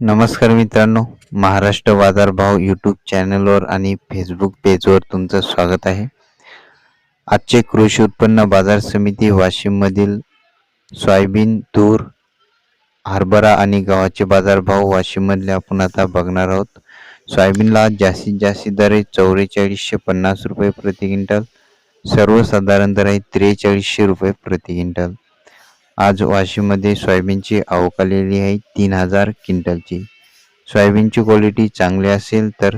नमस्कार मित्रांनो महाराष्ट्र बाजारभाव यूट्यूब चॅनलवर आणि फेसबुक पेजवर तुमचं स्वागत आहे. आजचे कृषी उत्पन्न बाजार समिती वाशिममधील सोयाबीन तूर हरभरा आणि गव्हाचे बाजारभाव वाशिममधले आपण आता बघणार आहोत. सोयाबीनला आज जास्तीत जास्त दर आहे चौवेचाळीसशे पन्नास रुपये प्रति क्विंटल सर्वसाधारण दर आहे त्रेचाळीसशे रुपये प्रति क्विंटल. आज वाशिममध्ये सोयाबीनची आवक आलेली आहे तीन हजार क्विंटलची. सोयाबीनची क्वालिटी चांगली असेल तर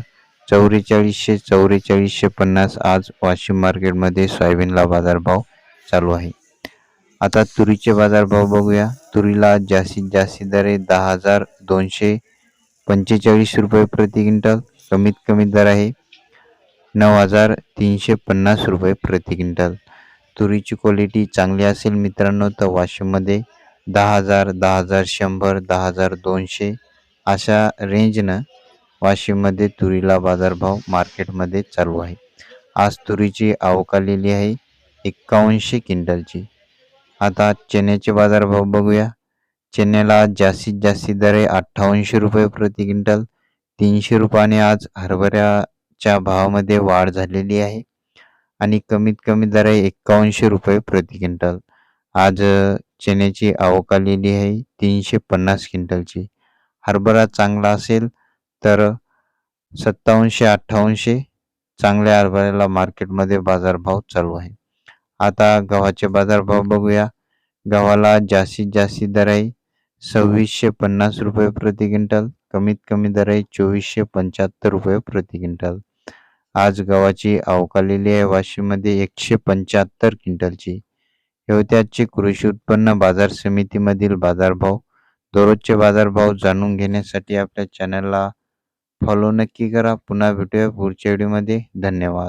चौवेचाळीसशे चौवेचाळीसशे पन्नास आज वाशिम मार्केटमध्ये सोयाबीनला बाजारभाव चालू आहे. आता तुरीचे बाजारभाव बघूया. तुरीला जास्तीत जास्त दर आहे दहा हजार दोनशे पंचेचाळीस रुपये प्रति क्विंटल. कमीत कमी दर आहे नऊ हजार तीनशे पन्नास रुपये प्रति क्विंटल. तुरीची क्वालिटी चांगली असेल मित्रांनो तर वाशिममध्ये दहा हजार दहा हजार शंभर दहा हजार दोनशे अशा रेंजनं वाशिममध्ये तुरीला बाजारभाव मार्केटमध्ये चालू आहे. आज तुरीची आवक आलेली आहे एक्कावनशे क्विंटलची. आता चण्याचे बाजारभाव बघूया. चण्याला जास्तीत जास्त दर आहे अठ्ठावनशे रुपये प्रति क्विंटल तीनशे रुपयाने आज हरभऱ्याच्या भावामध्ये वाढ झालेली आहे. आणि कमीत कमी दर आहे एक्कावनशे रुपये प्रति क्विंटल. आज चण्याची आवक आलेली आहे तीनशे पन्नास क्विंटलची. हरभरा चांगला असेल तर सत्तावनशे अठ्ठावनशे चांगल्या हरभऱ्याला मार्केटमध्ये बाजारभाव चालू आहे. आता गव्हाचे बाजारभाव बघूया. गव्हाला जास्तीत जास्त दर आहे सव्वीसशे पन्नास रुपये प्रति क्विंटल. कमीत कमी दर आहे चोवीसशे पंच्याहत्तर रुपये प्रति क्विंटल. आज गव्हाची अवकालेली आहे. वाशिममध्ये एकशे पंच्याहत्तर क्विंटलची. येवत्याचे कृषी उत्पन्न बाजार समितीमधील बाजारभाव. दररोजचे बाजारभाव जाणून घेण्यासाठी आपल्या चॅनलला फॉलो नक्की करा. पुन्हा भेटूया पुढच्या व्हिडिओमध्ये धन्यवाद.